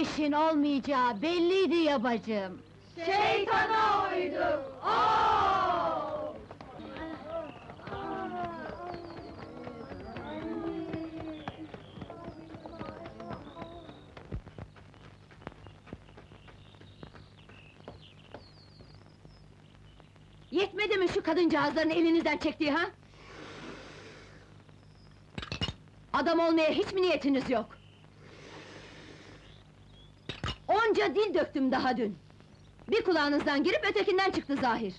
işin olmayacağı belliydi ya bacım. Şeytana uyduk! Oo! Yetmedi mi şu kadıncağızların elinizden çektiği ha? Adam olmaya hiç mi niyetiniz yok? Onca dil döktüm daha dün. Bir kulağınızdan girip ötekinden çıktı zahir.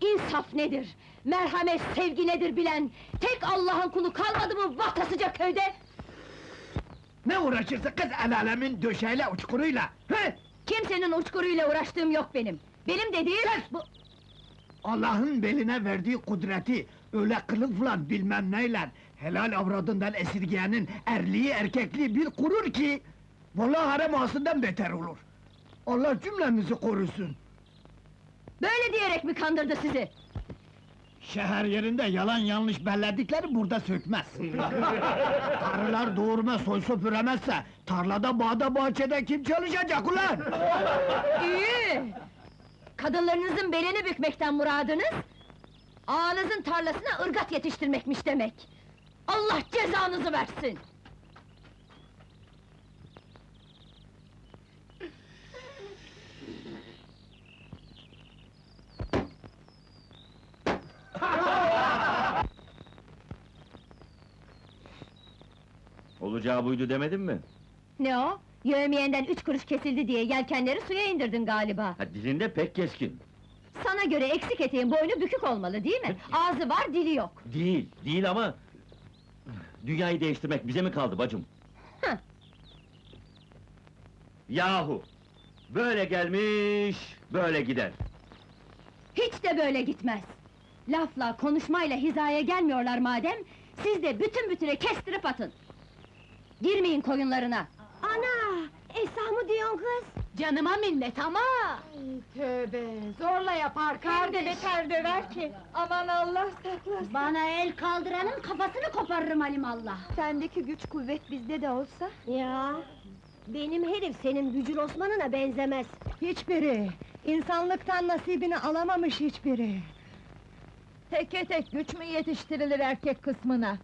İnsaf nedir? Merhamet, sevgi nedir bilen... ...tek Allah'ın kulu kalmadı mı vatasıca köyde? Ne uğraşırsın kız el alemin döşeyle uçkuruyla? He? Kimsenin uçkuruyla uğraştığım yok benim. Benim dediğim bu... Allah'ın beline verdiği kudreti öyle kılıfla bilmem neyle helal avradından esirgeyenin erliği erkekliği bir kurur ki vallahi harem ağasından beter olur. Allah cümlemizi korusun. Böyle diyerek mi kandırdı sizi? Şehir yerinde yalan yanlış belledikleri burada sökmez. Karılar doğurma soy süpüremezse tarlada bağda bahçede kim çalışacak ulan? İyi! Kadınlarınızın belini bükmekten muradınız... ...ağanızın tarlasına ırgat yetiştirmekmiş demek! Allah cezanızı versin! Olacağı buydu demedim mi? Ne o? Yövmiyenden üç kuruş kesildi diye yelkenleri suya indirdin galiba! Ha, dilinde pek keskin. Sana göre eksik eteğin boynu bükük olmalı değil mi? Ağzı var, dili yok! Değil, değil ama... Dünyayı değiştirmek bize mi kaldı bacım? Hıh! Yahu! Böyle gelmiş, böyle gider. Hiç de böyle gitmez! Lafla, konuşmayla hizaya gelmiyorlar madem... ...siz de bütün bütüne kestirip atın! Girmeyin koyunlarına! Ana! Esamı diyorsun kız? Canıma minnet ama! Tövbe! Zorla yapar kar de beter döver ki! Aman Allah saklasın! Bana el kaldıranın kafasını koparırım alimallah! Sendeki güç kuvvet bizde de olsa? Ya! Benim herif senin Bücür Osman'ına benzemez! Hiçbiri! İnsanlıktan nasibini alamamış hiçbiri! Teke tek güç mü yetiştirilir erkek kısmına?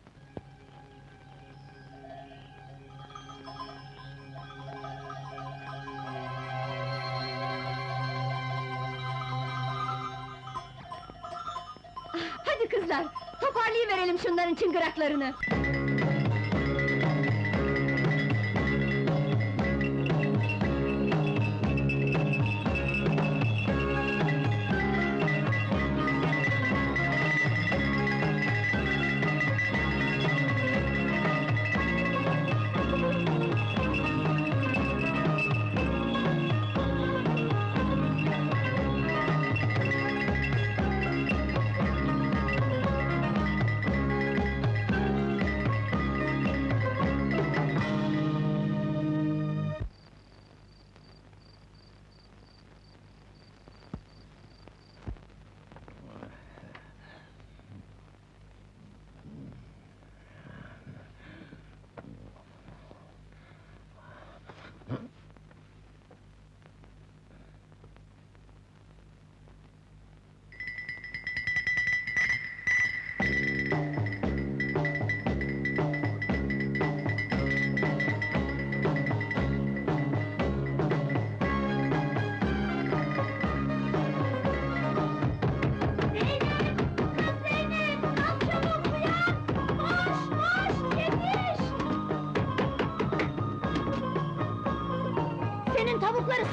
Şunların çıngıraklarını!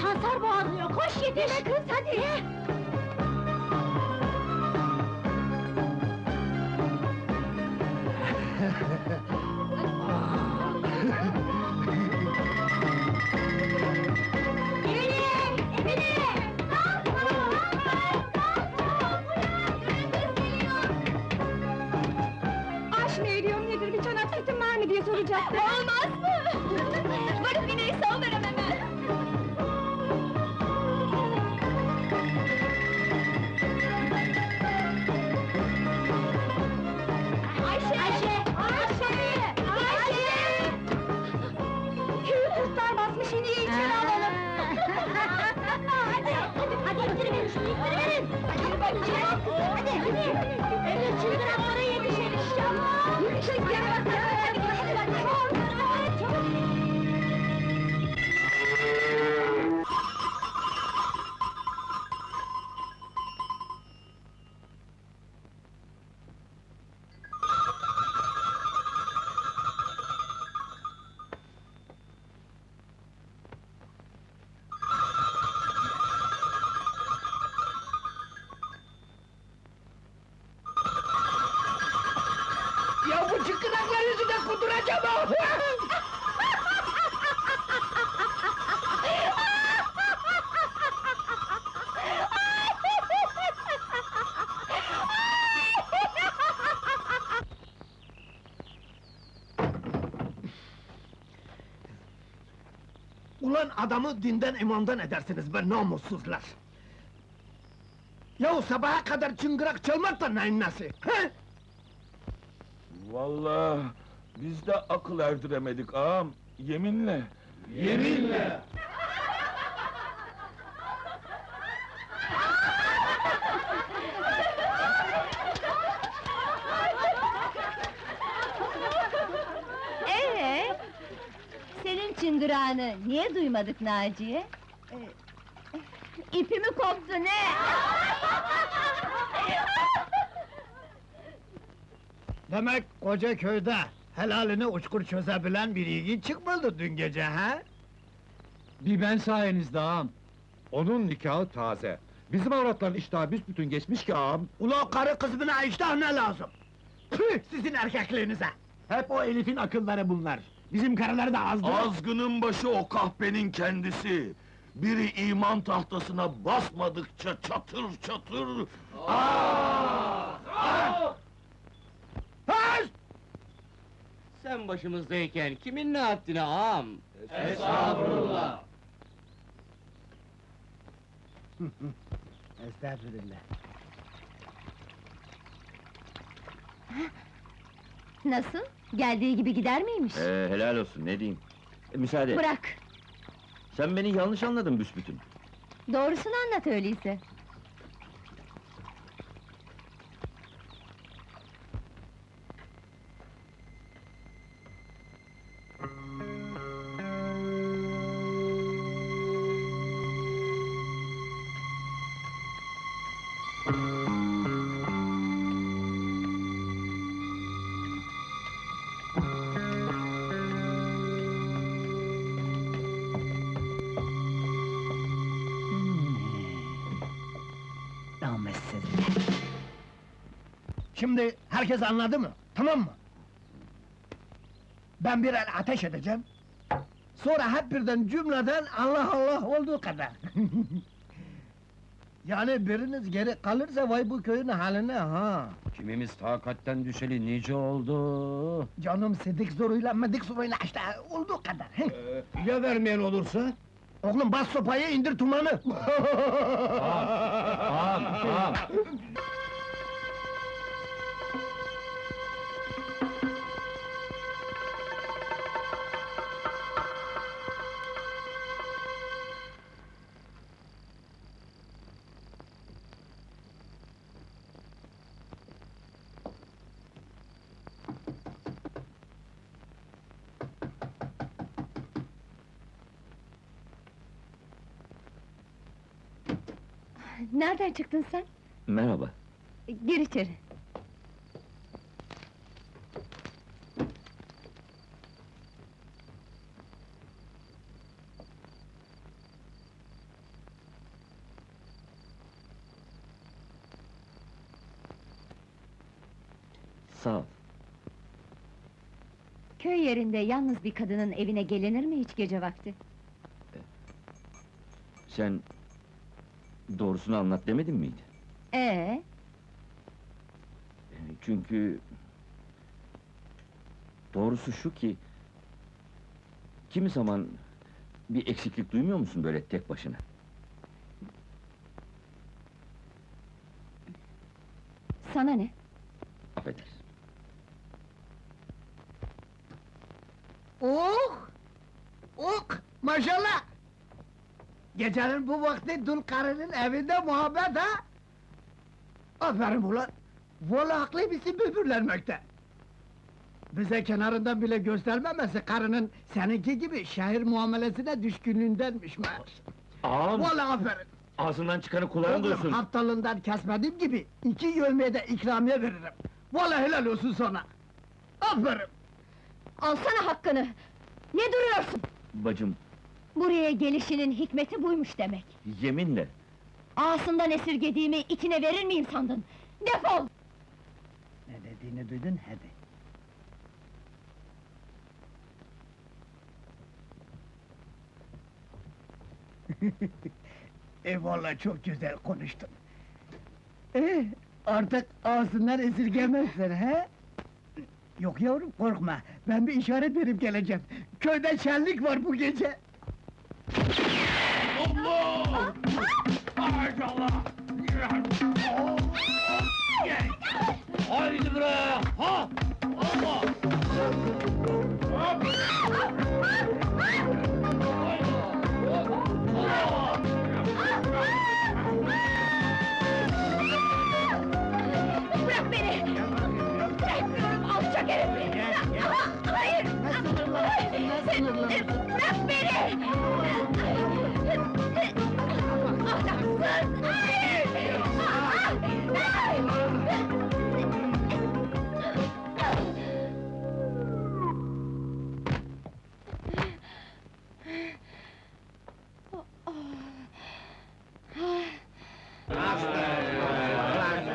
Sansar boğazlıyor, koş yetiş! kız, hadi! Emine! Ulan adamı dinden imandan edersiniz be namussuzlar! Yahu sabaha kadar çıngırak çalmak da neyin nesi? He? Vallahi biz de akıl erdiremedik ağam, yeminle. Yeminle! Ee, senin çıngırağını niye duymadık Naciye? Ee, ipimi koptu ne? Demek koca köyde helalini uçkur çözebilen bir yiğit çıkmadı dün gece ha? Bir ben sayenizde ağam. Onun nikahı taze. Bizim avratların iştahı büsbütün geçmiş ki ağam. Ula karı kızmına iştah ne lazım? Püh sizin erkekliğinize! Hep o Elif'in akılları bunlar. Bizim karıları da azdı. Azgının başı o kahpenin kendisi. Biri iman tahtasına basmadıkça çatır çatır... Höz! Sen başımızdayken kimin ne haddine ağam? Estağfurullah. Nasıl? Geldiği gibi gider miymiş? Ee, helal olsun, ne diyeyim? E, müsaade, Bırak! sen beni yanlış anladın büsbütün. Doğrusunu anlat öyleyse. Şimdi herkes anladı mı? Tamam mı? Ben bir el ateş edeceğim. Sonra hep birden cümleden Allah Allah olduğu kadar. yani biriniz geri kalırsa vay bu köyün haline ha. Kimimiz takatten düşeli nice oldu. Canım sidik zoruyla medik zoruyla işte olduğu kadar. ya vermeyen olursa? Oğlum bas sopayı indir tumanı. Ağam, ağam. Nereden çıktın sen? Merhaba. Gir içeri. Sağ ol. Köy yerinde yalnız bir kadının evine gelinir mi hiç gece vakti? Sen... Doğrusunu anlat demedin miydi? Ee, E, Çünkü... Doğrusu şu ki... Kimi zaman... Bir eksiklik duymuyor musun böyle tek başına? sana ne? Affedersin. Oh! Oh! Maşallah! Gecenin bu vakti dul karının evinde muhabbet ha! Aferin ulan! Vallahi haklıymışsın böbürlenmekte! Bize kenarından bile göstermemesi karının seninki gibi şehir muamelesine düşkünlüğündenmiş meğer. Ağam, Vallahi aferin! ağzından çıkanı kulağın duysun. haftalığından kesmediğim gibi iki yövmeye de ikramiye veririm. Vallahi helal olsun sana! Aferin! Alsana hakkını! Ne duruyorsun? Bacım, Buraya gelişinin hikmeti buymuş demek. yeminle. Ağasından esirgediğimi içine verir miyim sandın? Defol! Ne dediğini duydun hadi. Eyvallah çok güzel konuştun. Eh, artık ağzından esirgemezsin he? Yok yavrum korkma, ben bir işaret verip geleceğim. Köyde şenlik var bu gece. Haydi Allah!